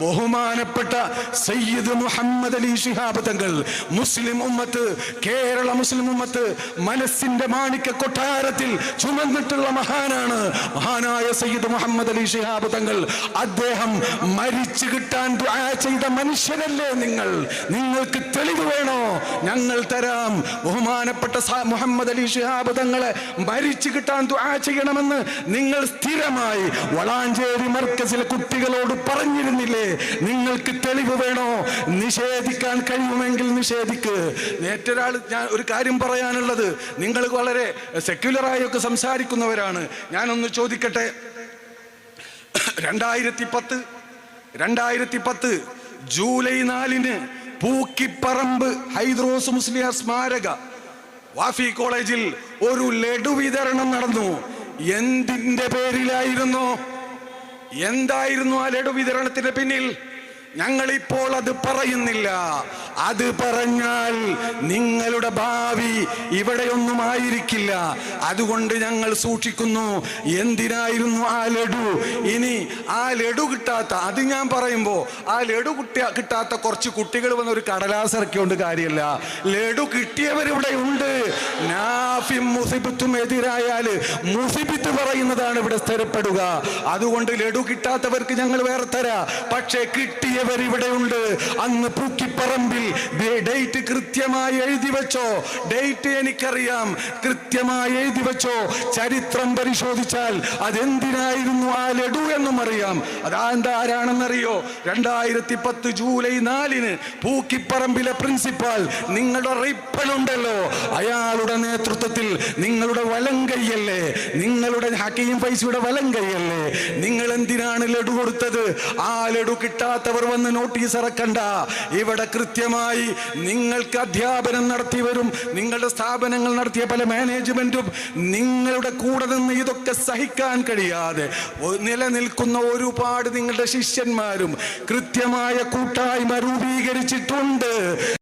ബഹുമാനപ്പെട്ട സയ്യിദ് മുഹമ്മദ് അലി ശിഹാബ് തങ്ങൾ മുസ്ലിം ഉമ്മത്ത് കേരള മുസ്ലിം ഉമ്മത്ത് മനസ്സിന്റെ മാണിക്യ കൊട്ടാരത്തിൽ ചുമന്നിട്ടുള്ള മഹാനാണ്. മഹാനായ സയ്യിദ് മുഹമ്മദ് അലി ശിഹാബ് തങ്ങൾ. അദ്ദേഹം മരിച്ചു കിട്ടാൻ ചെയ്ത മനുഷ്യരല്ലേ നിങ്ങൾ? നിങ്ങൾക്ക് തെളിവ് വേണോ? ഞങ്ങൾ തരാം. ബഹുമാനപ്പെട്ട മുഹമ്മദ് അലി ശിഹാബ് തങ്ങളെ മരിച്ചു കിട്ടാൻ ചെയ്യണമെന്ന് നിങ്ങൾ സ്ഥിരമായി വളാഞ്ചേരി മർക്കസിലെ കുട്ടികളോട് പറഞ്ഞിരുന്നില്ലേ? നിങ്ങൾക്ക് തെളിവ് വേണോ? നിഷേധിക്കാൻ കഴിയുമെങ്കിൽ നിഷേധിക്ക്. നേറ്റൊരാൾ ഞാൻ ഒരു കാര്യം പറയാനുള്ളത്. നിങ്ങൾ വളരെ സെക്യുലറായൊക്കെ സംസാരിക്കുന്നവരാണ്. ഞാനൊന്ന് ചോദിക്കട്ടെ. രണ്ടായിരത്തി പത്ത് രണ്ടായിരത്തി പത്ത് ജൂലൈ നാലിന് പൂക്കിപ്പറമ്പ് ഹൈദ്രോസ് മുസ്ലിയ സ്മാരക വാഫി കോളേജിൽ ഒരു ലഡു വിതരണം നടന്നു. എന്തിന്റെ പേരിലായിരുന്നു? എന്തായിരുന്നു ആ ലഡു വിതരണത്തിന്റെ പിന്നിൽ? ഞങ്ങൾ ഇപ്പോൾ അത് പറയുന്നില്ല. അത് പറഞ്ഞാൽ നിങ്ങളുടെ ഭാവി ഇവിടെയൊന്നും ആയിരിക്കില്ല അതുകൊണ്ട് ഞങ്ങൾ സൂക്ഷിക്കുന്നു. എന്തിനായിരുന്നു ആ ലഡു? ഇനി ആ ലഡു കിട്ടാത്ത അത് ഞാൻ പറയുമ്പോൾ ആ ലഡു കിട്ടിയ കിട്ടാത്ത കുറച്ച് കുട്ടികൾ വന്ന ഒരു കടലാസ് ഇറക്കിയോണ്ട് കാര്യമല്ല ലഡു കിട്ടിയവരിവിടെ ഉണ്ട്. മുസിബത്തും എതിരായാൽ മുസിബത്ത് പറയുന്നതാണ് ഇവിടെ സ്ഥിരപ്പെടുക. അതുകൊണ്ട് ലഡു കിട്ടാത്തവർക്ക് ഞങ്ങൾ വേറെ തരാ. പക്ഷേ കിട്ടിയവർ ഇവിടെ ഉണ്ട്. അന്ന് പൂക്കിപ്പറമ്പിൽ ഡേറ്റ് കൃത്യമായി എഴുതി വെച്ചോ. ഡേറ്റ് എനിക്കറിയാം. കൃത്യമായി എഴുതി വെച്ചോ. ചരിത്രം പരിശോധിച്ചാൽ അതെന്തിനായിരുന്നു ആ ലഡു എന്നും അറിയാം. അതാരാണെന്നറിയോ രണ്ടായിരത്തി പത്ത് ജൂലൈ നാലിന് പൂക്കിപ്പറമ്പിലെ പ്രിൻസിപ്പാൾ നിങ്ങളുടെ റിപ്പലുണ്ടല്ലോ അയാളുടെ നേതൃത്വത്തിൽ നിങ്ങളുടെ വലം കൈയല്ലേ? നിങ്ങളുടെ ഹക്കീം പൈസയുടെ വലം കൈയല്ലേ? നിങ്ങൾ എന്തിനാണ് ലഡു കൊടുത്തത്? ആ ലഡു കിട്ടാത്തവർ വന്ന് നോട്ടീസ് ഇറക്കണ്ട. ഇവിടെ കൃത്യമായി നിങ്ങൾക്ക് അധ്യാപനം നടത്തിയവരും നിങ്ങളുടെ സ്ഥാപനങ്ങൾ നടത്തിയ പല മാനേജ്മെന്റും നിങ്ങളുടെ കൂടെ നിന്ന് ഇതൊക്കെ സഹിക്കാൻ കഴിയാതെ നിലനിൽക്കുന്ന ഒരുപാട് നിങ്ങളുടെ ശിഷ്യന്മാരും കൃത്യമായ കൂട്ടായ്മ രൂപീകരിച്ചിട്ടുണ്ട്.